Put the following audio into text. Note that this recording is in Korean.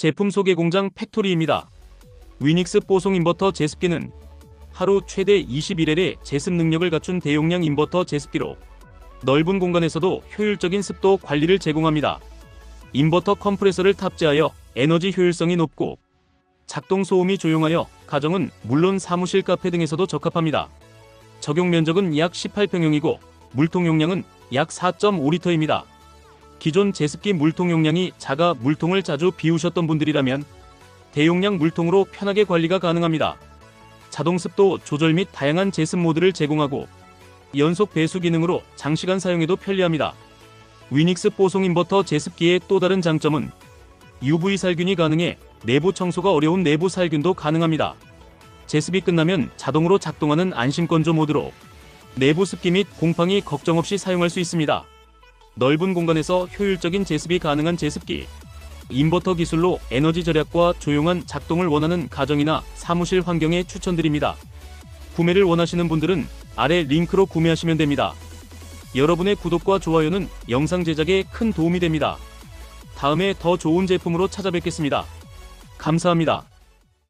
제품 소개 공장 팩토리입니다. 위닉스 뽀송 인버터 제습기는 하루 최대 21L의 제습 능력을 갖춘 대용량 인버터 제습기로 넓은 공간에서도 효율적인 습도 관리를 제공합니다. 인버터 컴프레서를 탑재하여 에너지 효율성이 높고 작동 소음이 조용하여 가정은 물론 사무실 카페 등에서도 적합합니다. 적용 면적은 약 18평형이고 물통 용량은 약 4.5리터입니다. 기존 제습기 물통 용량이 작아 물통을 자주 비우셨던 분들이라면 대용량 물통으로 편하게 관리가 가능합니다. 자동 습도 조절 및 다양한 제습 모드를 제공하고 연속 배수 기능으로 장시간 사용해도 편리합니다. 위닉스 뽀송 인버터 제습기의 또 다른 장점은 UV 살균이 가능해 내부 청소가 어려운 내부 살균도 가능합니다. 제습이 끝나면 자동으로 작동하는 안심 건조 모드로 내부 습기 및 곰팡이 걱정 없이 사용할 수 있습니다. 넓은 공간에서 효율적인 제습이 가능한 제습기. 인버터 기술로 에너지 절약과 조용한 작동을 원하는 가정이나 사무실 환경에 추천드립니다. 구매를 원하시는 분들은 아래 링크로 구매하시면 됩니다. 여러분의 구독과 좋아요는 영상 제작에 큰 도움이 됩니다. 다음에 더 좋은 제품으로 찾아뵙겠습니다. 감사합니다.